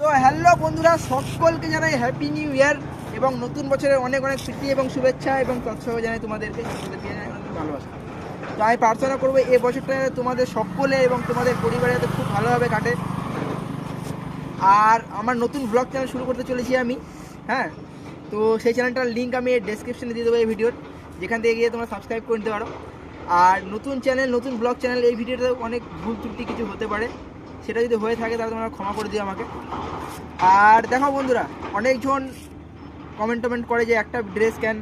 তো হ্যালো বন্ধুরা, সকলকে জানাই হ্যাপি নিউ ইয়ার এবং নতুন বছরের অনেক অনেক স্মৃতি এবং শুভেচ্ছা এবং তৎসহ জানাই তোমাদেরকে অনেক ভালোবাসা। তো আমি প্রার্থনা করব এই বছরটা তোমাদের সকলে এবং তোমাদের পরিবারে যাতে খুব ভালোভাবে কাটে। আর আমার নতুন ব্লগ চ্যানেল শুরু করতে চলেছি আমি হ্যাঁ? তো সেই চ্যানেলটার লিঙ্ক আমি ডেসক্রিপশনে দিয়ে দেবো এই ভিডিওর যেখান থেকে গিয়ে তোমরা সাবস্ক্রাইব করে নিতে পারো। আর নতুন চ্যানেল নতুন ব্লগ চ্যানেল এই ভিডিওতে অনেক ভুল ত্রুটি কিছু হতে পারে। সেটা যদি হয়ে থাকে তাহলে তোমরা ক্ষমা করে দিও আমাকে। আর দেখো বন্ধুরা, অনেকজন কমেন্ট টমেন্ট করে যে একটা ড্রেস কেন,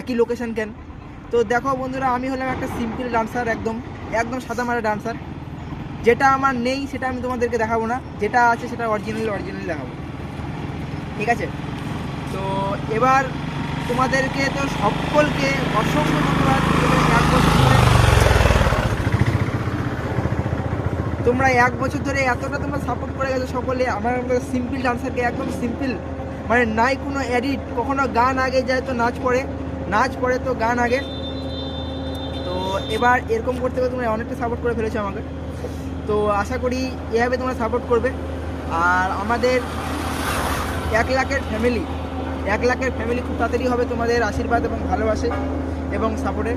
একই লোকেশন কেন। তো দেখো বন্ধুরা, আমি হলাম একটা সিম্পল ডান্সার একদম একদম সাদা মারা ডান্সার যেটা আমার নেই, সেটা আমি তোমাদেরকে দেখাবো না। যেটা আছে সেটা অরিজিনাল অরিজিনাল দেখাবো। ঠিক আছে? তো এবার তোমাদেরকে তো সকলকে অসংখ্য ধন্যবাদ। তোমরা এক বছর ধরে এতটা তোমরা সাপোর্ট করে গেছো সকলে, আমার সিম্পল ডান্সারকে একদম সিম্পল মানে নাই কোনো এডিট কখনো গান আগে যায় তো নাচ পড়ে নাচ পড়ে তো গান আগে। তো এবার এরকম করতে করতে তোমরা অনেকটা সাপোর্ট করে ফেলেছো আমাকে। তো আশা করি এভাবে তোমরা সাপোর্ট করবে। আর আমাদের এক লাখের ফ্যামিলি এক লাখের ফ্যামিলি খুব তাড়াতাড়ি হবে তোমাদের আশীর্বাদ এবং ভালোবাসে এবং সাপোর্টে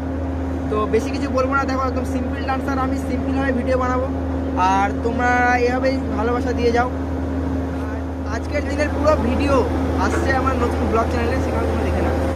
তো বেশি কিছু বলব না, দেখো একদম সিম্পল ডান্সার আমি সিম্পলভাবে ভিডিও বানাবো। আর তোমরা এভাবেই ভালোবাসা দিয়ে যাও। আজকের দিনের পুরো ভিডিও আসছে আমার নতুন ব্লগ চ্যানেলে, সেখানে তোমরা দেখে নাও।